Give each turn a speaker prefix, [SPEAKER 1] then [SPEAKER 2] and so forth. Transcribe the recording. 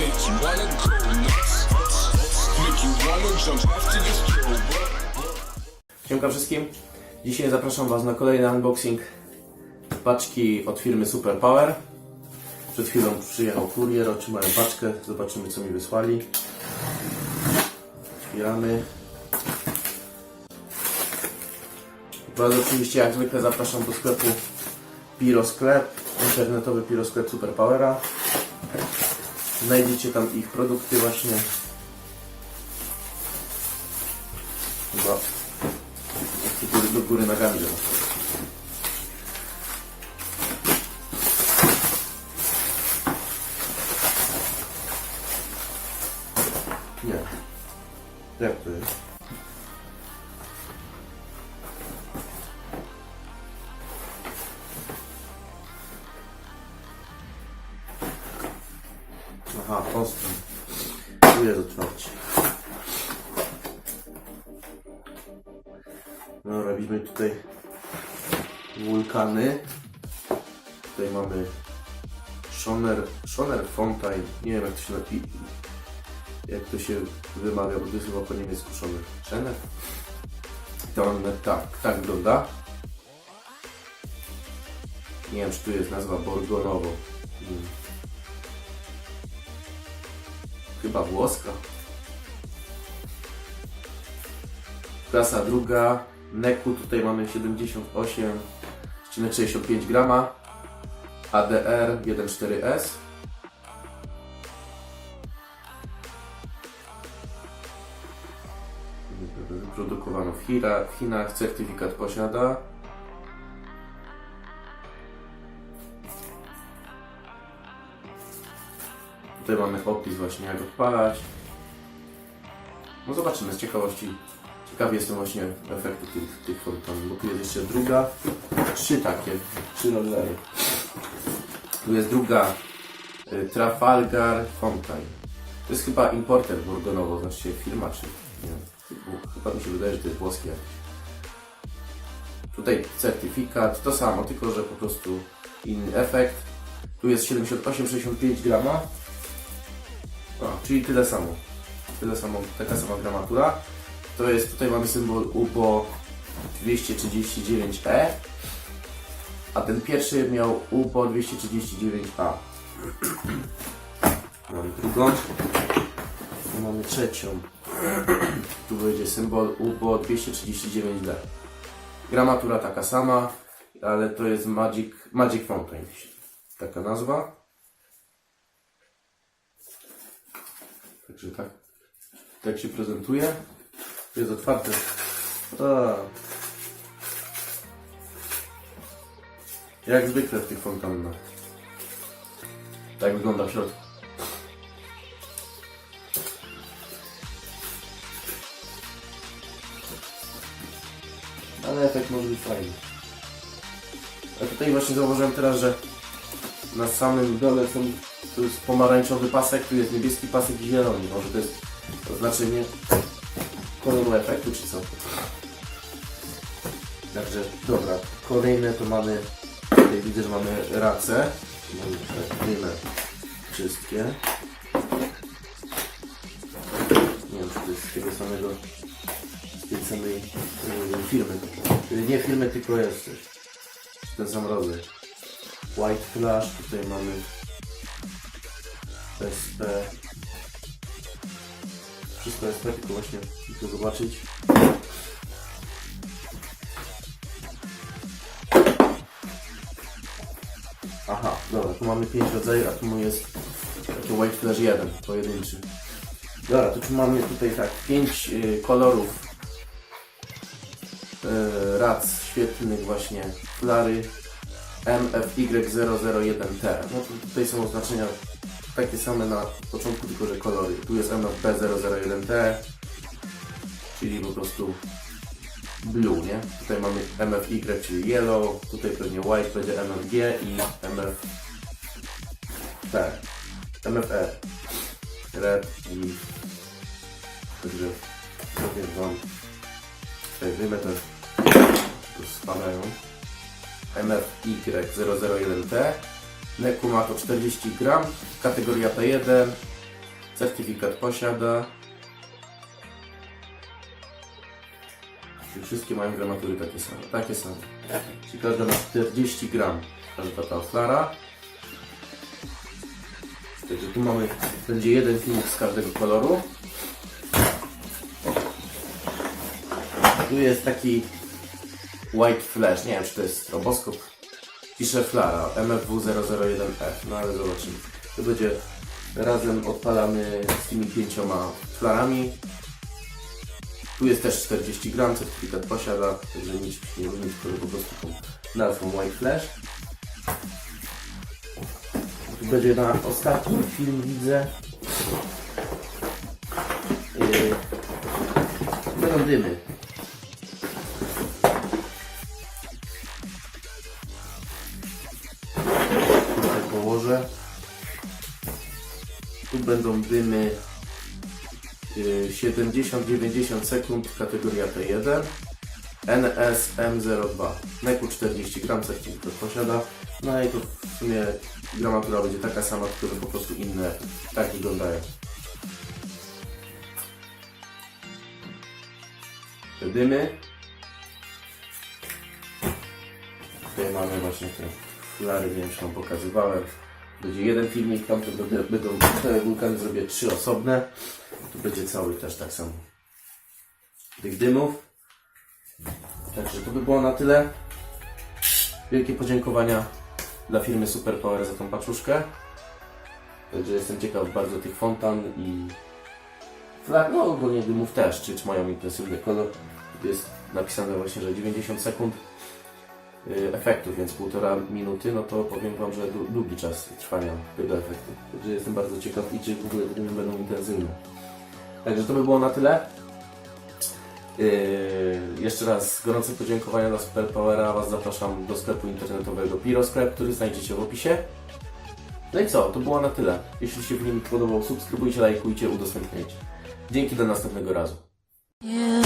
[SPEAKER 1] Make you wanna go nuts. Make you wanna jump to this.
[SPEAKER 2] Siemka wszystkim. Dzisiaj zapraszam Was na kolejny unboxing paczki od firmy Super Power. Przed chwilą przyjechał kurier, otrzymałem paczkę. Zobaczymy co mi wysłali. Otwieramy. Was oczywiście jak zwykle zapraszam do sklepu Pirosklep, internetowy Pirosklep Super Powera. Produkty właśnie. Chyba do góry, do góry nogami. że tak powiem. Nie. Jak to jest? Ostro. Tu jest otwarcie. No, robimy tutaj wulkany. Tutaj mamy Schoner, Schoner Fontaine. Nie wiem jak to się napi... Jak to się wymawia, bo to jest chyba po niemiecku Schoner. Schoner? To mamy tak, tak wygląda. Nie wiem czy tu jest nazwa Borgonowo. Hmm. Chyba włoska. Klasa druga, Neku tutaj mamy 78, odcinek 65 grama, ADR 1.4S. Wyprodukowano w, w Chinach, certyfikat posiada. Tutaj mamy opis właśnie jak odpalać. No zobaczymy z ciekawości. Ciekawy jestem właśnie efektu tych, tych fontanów, bo tu jest jeszcze druga, trzy takie, trzy rodzaje. Tu jest druga y, Trafalgar Fontaine. To jest chyba importer Burgonowo, znaczy firma, czy nie. Chyba- mi się wydaje, że to jest włoskie. Tutaj certyfikat, to samo, tylko że po prostu inny efekt. Tu jest 78-65 grama. Czyli tyle samo. Tyle samo, taka sama gramatura. To jest, tutaj mamy symbol UBO 239E, a ten pierwszy miał UBO 239A. Mamy drugą. Mamy trzecią. Tu będzie symbol UBO 239D. Gramatura taka sama, ale to jest Magic, Magic Fountain. Taka nazwa. Także tak, tak się prezentuje. Tu jest otwarte. A. Jak zwykle w tych fontannach. Tak wygląda w środku. Ale efekt może być fajny. A tutaj właśnie zauważyłem teraz, że na samym dole są, tu jest pomarańczowy pasek, tu jest niebieski pasek i zielony. Może to jest oznaczenie koloru efektu czy co. Także dobra, kolejne to mamy, tutaj widzę, że mamy racę. Mamy wiemy wszystkie. Nie wiem, czy to jest z tego samego, z tej samej yy, firmy. Yy, Nie firmy, tylko jest ten sam rodzaj. White Flash, tutaj mamy SP. Wszystko jest tylko właśnie tylko zobaczyć. Aha, dobra, tu mamy 5 rodzajów, a tu jest taki White Flash 1, pojedynczy. Dobra, to tu mamy tutaj tak 5 kolorów y, rac świetnych właśnie flary MFY001T. No to tutaj są oznaczenia takie same na początku, tylko że kolory. Tu jest MFB001T, czyli po prostu blue, nie? Tutaj mamy MFY, czyli yellow, tutaj pewnie white będzie MFG i MF tak, MFR red i także powiem wam tutaj wyjmę te tu spadają MFY001T Neku ma to 40 gram, kategoria P1 Certyfikat posiada. Czyli wszystkie mają gramatury takie same. Takie same. Czyli każda ma 40 gram. Każda ta flara. Także tu mamy, będzie jeden filmik z każdego koloru. Tu jest taki white flash, nie wiem czy to jest stroboskop. Pisze flara, MFW001F, no ale zobaczymy. To będzie razem odpalamy z tymi pięcioma flarami. Tu jest też 40 gram, certyfikat posiada, także nic nie różni, tylko po prostu tą nazwą white flash. Tu będzie na ostatni film widzę. Yy, będą dymy. Będą dymy yy, 70-90 sekund, kategoria T1. NSM02. Neku 40 gram, certyfikat posiada. No i to w sumie gramatura będzie taka sama, tylko po prostu inne tak wyglądają. Te dymy. Tutaj mamy właśnie te flary, Wam pokazywałem. Będzie jeden filmik, tam to będą, będą te wulkany zrobię trzy osobne. Tu będzie cały też tak samo. Tych dymów. Także to by było na tyle. Wielkie podziękowania dla firmy Super Power za tą paczuszkę. Także jestem ciekaw bardzo tych fontan i flag, no ogólnie dymów też, czy, czy mają intensywny kolor. Tu jest napisane właśnie, że 90 sekund Y, efektów, więc półtora minuty, no to powiem Wam, że długi czas trwania tego efektu. Także jestem bardzo ciekaw i czy w ogóle filmy będą intensywne. Także to by było na tyle. Yy, jeszcze raz gorące podziękowania dla Superpowera. Was zapraszam do sklepu internetowego Pirosklep, który znajdziecie w opisie. No i co? To było na tyle. Jeśli się film podobał, subskrybujcie, lajkujcie, udostępniajcie. Dzięki do następnego razu.
[SPEAKER 3] Yeah.